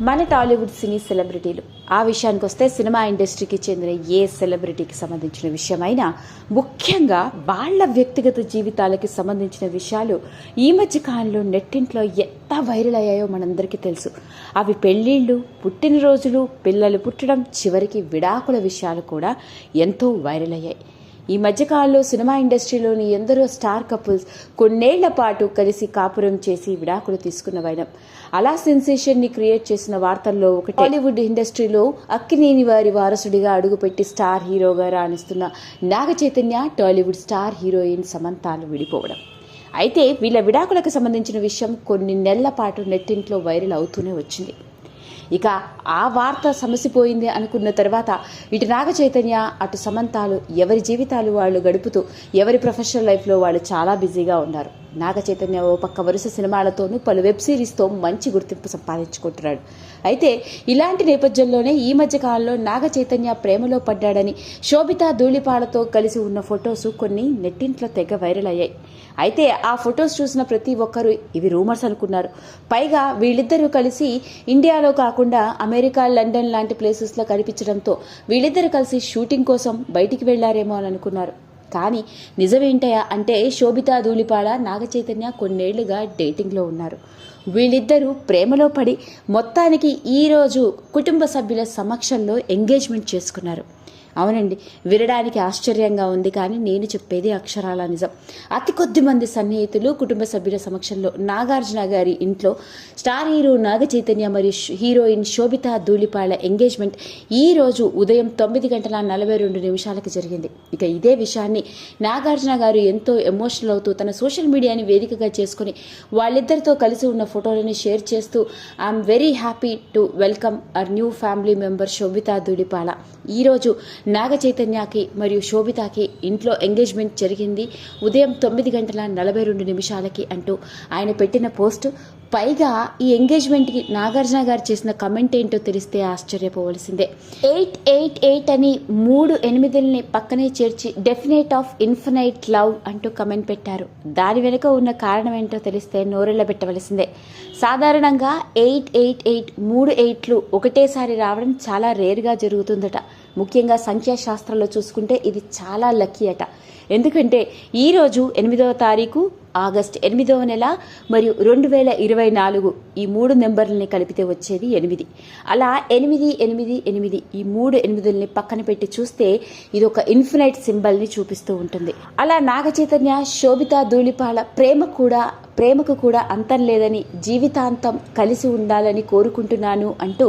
మన టాలీవుడ్ సినీ సెలబ్రిటీలు. ఆ విషయానికి వస్తే సినిమా ఇండస్ట్రీకి చెందిన ఏ సెలబ్రిటీకి సంబంధించిన విషయమైనా ముఖ్యంగా వాళ్ళ వ్యక్తిగత జీవితాలకి సంబంధించిన విషయాలు ఈ మధ్య కాలంలో నెట్టింట్లో ఎంత వైరల్ అయ్యాయో మనందరికీ తెలుసు. అవి పెళ్ళిళ్ళు పుట్టినరోజులు పిల్లలు పుట్టడం చివరికి విడాకుల విషయాలు కూడా ఎంతో వైరల్ అయ్యాయి. ఈ మధ్యకాలంలో సినిమా ఇండస్ట్రీలోని ఎందరో స్టార్ కపుల్స్ కొన్నేళ్ళ పాటు కలిసి కాపురం చేసి విడాకులు తీసుకున్న వైనం. అలా సెన్సేషన్ని క్రియేట్ చేసిన వార్తల్లో ఒకటి. టాలీవుడ్ ఇండస్ట్రీలో అక్కినేని వారి వారసుడిగా అడుగుపెట్టి స్టార్ హీరోగా రాణిస్తున్న Naga Chaitanya Tollywood star heroine సమంతాలు విడిపోవడం. అయితే వీళ్ళ విడాకులకు సంబంధించిన విషయం కొన్ని నెలల పాటు నెట్టింట్లో వైరల్ అవుతూనే వచ్చింది. ఇక ఆ వార్త సమసిపోయింది అనుకున్న తర్వాత ఇటు నాగ చైతన్య అటు సమంతాలు ఎవరి జీవితాలు వాళ్ళు గడుపుతూ ఎవరి ప్రొఫెషనల్ లైఫ్లో వాళ్ళు చాలా బిజీగా ఉన్నారు. నాగ చైతన్య ఓ పక్క వరుస సినిమాలతోనూ పలు వెబ్ సిరీస్తో మంచి గుర్తింపు సంపాదించుకుంటున్నాడు. అయితే ఇలాంటి నేపథ్యంలోనే ఈ మధ్య కాలంలో నాగ చైతన్య ప్రేమలో పడ్డాడని శోభిత ధూళిపాలతో కలిసి ఉన్న ఫొటోస్ కొన్ని నెట్టింట్లో తెగ వైరల్ అయ్యాయి. అయితే ఆ ఫొటోస్ చూసిన ప్రతి ఒక్కరూ ఇవి రూమర్స్ అనుకున్నారు. పైగా వీళ్ళిద్దరూ కలిసి ఇండియాలో కాకుండా అమెరికా లండన్ లాంటి ప్లేసెస్లో కనిపించడంతో వీళ్ళిద్దరూ కలిసి షూటింగ్ కోసం బయటికి వెళ్ళారేమో అని అనుకున్నారు. కానీ నిజమేంటయా అంటే శోభితా ధూళిపాడ నాగచైతన్య కొన్నేళ్ళుగా డేటింగ్లో ఉన్నారు. వీళ్ళిద్దరూ ప్రేమలో పడి మొత్తానికి ఈరోజు కుటుంబ సభ్యుల సమక్షంలో ఎంగేజ్మెంట్ చేసుకున్నారు. అవునండి. వినడానికి ఆశ్చర్యంగా ఉంది కానీ నేను చెప్పేది అక్షరాల నిజం. అతి కొద్ది మంది సన్నిహితులు కుటుంబ సభ్యుల సమక్షంలో నాగార్జున గారి ఇంట్లో స్టార్ హీరో నాగ చైతన్య మరియు హీరోయిన్ శోభిత ధూళిపాళ్ళ ఎంగేజ్మెంట్ ఈ రోజు ఉదయం తొమ్మిది గంటల నలభై రెండు నిమిషాలకు జరిగింది. ఇక ఇదే విషయాన్ని నాగార్జున గారు ఎంతో ఎమోషనల్ అవుతూ తన సోషల్ మీడియాని వేదికగా చేసుకుని వాళ్ళిద్దరితో కలిసి ఉన్న ఫోటోలని షేర్ చేస్తూ I'm very happy to welcome our new family member Sobhita Dhulipala ఈరోజు నాగ చైతన్యకి మరియు శోభితకి ఇంట్లో ఎంగేజ్మెంట్ జరిగింది. ఉదయం తొమ్మిది గంటల నలభై రెండు నిమిషాలకి అంటూ ఆయన పెట్టిన పోస్ట్. పైగా ఈ ఎంగేజ్మెంట్కి నాగార్జున గారు చేసిన కమెంట్ ఏంటో తెలిస్తే ఆశ్చర్యపోవలసిందే. ఎయిట్ ఎయిట్ ఎయిట్ అని మూడు ఎనిమిదిల్ని పక్కనే చేర్చి డెఫినేట్ ఆఫ్ ఇన్ఫినైట్ లవ్ అంటూ కమెంట్ పెట్టారు. దాని వెనుక ఉన్న కారణం ఏంటో తెలిస్తే నోరెళ్ళ పెట్టవలసిందే. సాధారణంగా ఎయిట్ ఎయిట్ ఎయిట్ మూడు ఎయిట్లు ఒకటేసారి రావడం చాలా రేర్గా జరుగుతుందట. ముఖ్యంగా సంఖ్యాశాస్త్రంలో చూసుకుంటే ఇది చాలా లక్కీ అట. ఎందుకంటే ఈరోజు ఎనిమిదవ తారీఖు ఆగస్ట్ ఎనిమిదవ నెల మరియు రెండు వేల ఇరవై నాలుగు ఈ మూడు నెంబర్లని కలిపితే వచ్చేది ఎనిమిది. అలా ఎనిమిది ఎనిమిది ఎనిమిది ఈ మూడు ఎనిమిదిల్ని పక్కన పెట్టి చూస్తే ఇది ఒక ఇన్ఫినైట్ సింబల్ని చూపిస్తూ ఉంటుంది. అలా నాగచైతన్య శోభిత ధూళిపాల ప్రేమ కూడా ప్రేమకు కూడా అంతం లేదని జీవితాంతం కలిసి ఉండాలని కోరుకుంటున్నాను అంటూ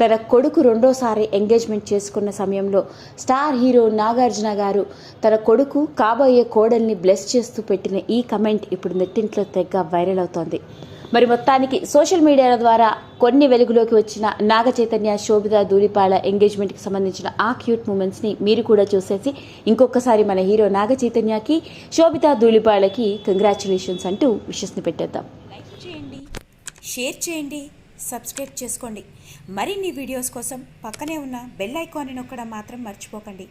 తన కొడుకు రెండోసారి ఎంగేజ్మెంట్ చేసుకున్న సమయంలో స్టార్ హీరో నాగార్జున గారు తన కొడుకు కాబోయే కోడల్ని బ్లెస్ చేస్తూ పెట్టిన ఈ కమెంట్ ఇప్పుడు నెట్టింట్లో తెగ వైరల్ అవుతోంది. మరి మొత్తానికి సోషల్ మీడియాల ద్వారా కొన్ని వెలుగులోకి వచ్చిన నాగ చైతన్య శోభిత ధూళిపాల ఎంగేజ్మెంట్కి సంబంధించిన ఆ క్యూట్ మూమెంట్స్ని మీరు కూడా చూసేసి ఇంకొకసారి మన హీరో నాగ చైతన్యకి శోభిత ధూళిపాలకి కంగ్రాచులేషన్స్ అంటూ విషస్ని పెట్టేద్దాం. లైక్ చేయండి షేర్ చేయండి సబ్స్క్రైబ్ చేసుకోండి. మరిన్ని వీడియోస్ కోసం పక్కనే ఉన్న బెల్ ఐకాన్ని నొక్కడం మాత్రం మర్చిపోకండి.